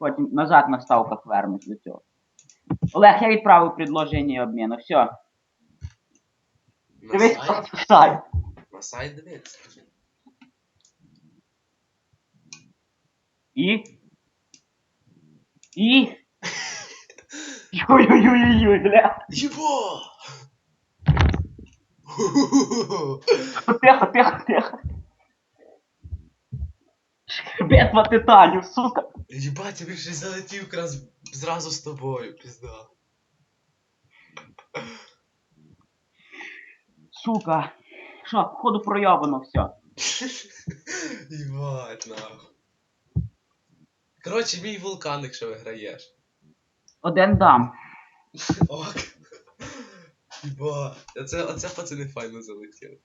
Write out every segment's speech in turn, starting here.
потім назад на ставках вернусь до цього. Олег, я відправив предложення обміну. Все. На Дивись сайт? сайт. На сайт дивиться. І. І. Ой-ой-ой-ой, бля. Єбо! Тихо, тихо, тихо. Битва титанів, сука. Єбать, я більше залетів якраз зразу з тобою, пізда. Сука. Що, походу пройобано все. Єбать, нахуй. Коротше, мій вулкан, якщо виграєш. Один дам. Ок. Єбать. Оце, оце пацани файно залетіли.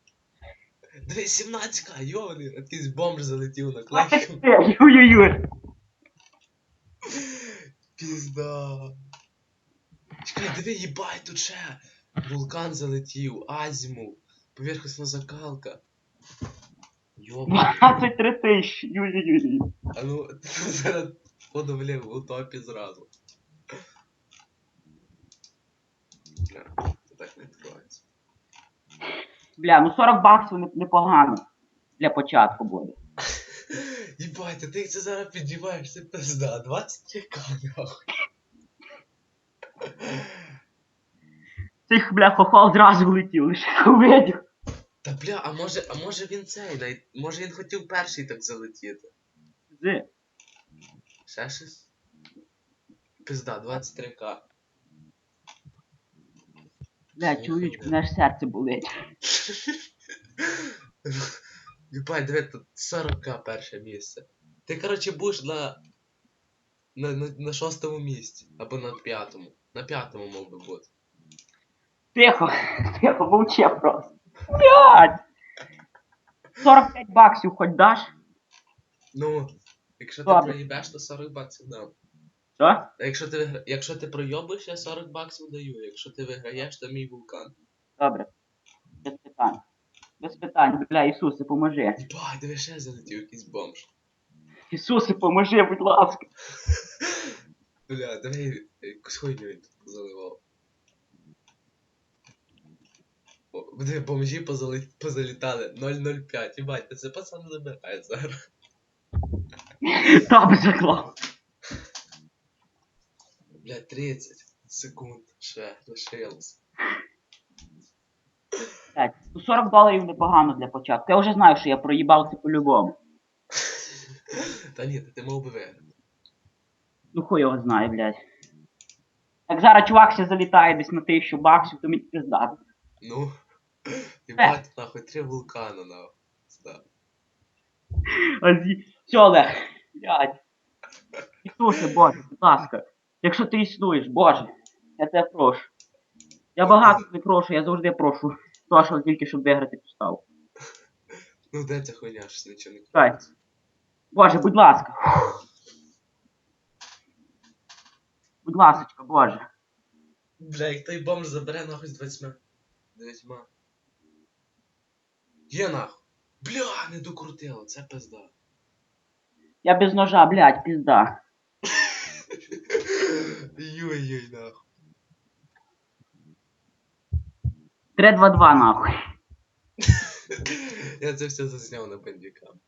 Диви, 17 йований, якийсь бомж залетів на клейку. Ой-ой-ой. Пізда. Чекай, диви, їбать, тут ще. Вулкан залетів, Азіму, поверхностна закалка. Йоба. 23 тисячі. Ой-ой-ой. А ну, зараз входу вліво, у топі зразу. Бля, це так не відкривається. Бля, ну 40 баксів не- непогано. Для початку буде. А ти це зараз підіваєш, це пизда, 23к нахуй. Цих, бля, хохол зразу влетів, лише увидів. Та бля, а може, а може він цей, навіть- може він хотів перший так залетіти. З. Ще щось? Пизда, 23к. Бля, чоловічку, мене аж серце болить. Єбать, диви, тут 40к перше місце. Ти, коротше, будеш на, на, на, на шостому місці. Або на п'ятому. На п'ятому мав би бути. Тихо, тихо, мовчи просто. Блядь! 45 баксів хоч даш? Ну, якщо ти Ладно. проїбеш, то 40 баксів дам. Що? А якщо ти, вигра... якщо ти пройобиш, я 40 баксів даю. Якщо ти виграєш, то мій вулкан. Добре. Без питань. Без питань, бля, Ісусе, поможи. Єбать, диви, ще залетів якийсь бомж. Ісусе, поможи, будь ласка. Бля, давай якусь хуйню він тут заливав. О, бомжі позали... позалітали 005, їбать, та це пацан забирає зараз. Там заклав. Бля, 30 секунд ще лишилось. Так, ну 40 доларів непогано для початку. Я вже знаю, що я проїбав це по-любому. Та ні, ти мав би виграти. Ну хуй його знає, блядь. Так зараз чувак ще залітає десь на 1000 баксів, то мені пизда. Ну, їбать, нахуй, три вулкана, нахуй. Ста. А зі... Все, Олег, блядь. Ісусе, Боже, будь ласка. Якщо ти існуєш, Боже, я тебе прошу. Я багато не прошу, я завжди прошу. То, що тільки щоб виграти поставу. Ну де ця хуйня, щось нічого не Так. Боже, будь ласка. Будь ласочка, Боже. Бля, як той бомж забере нахуй з 20. Дев'ятьма. Є нахуй. Бля, не докрутило, це пизда. Я без ножа, блядь, пізда. Йой-йой, нахуй. 3-2-2 нахуй. Я це все засняв на бандікам.